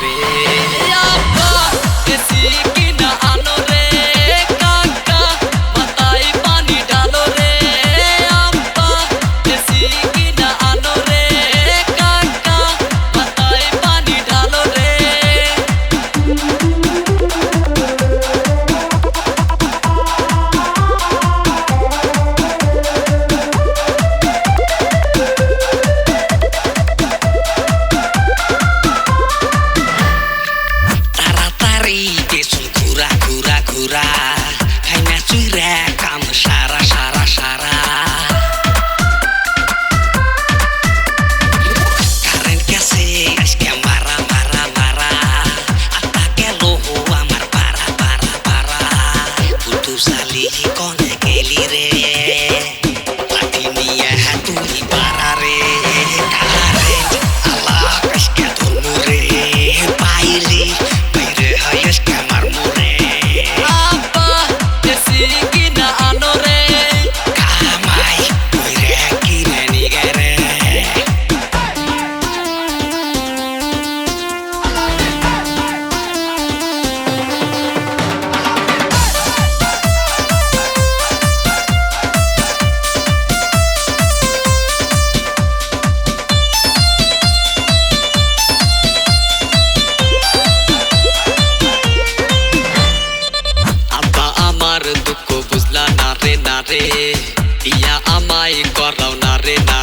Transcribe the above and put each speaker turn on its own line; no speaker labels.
पे। या किसी
natural.
রে ইয়া আমায় করাও না রে না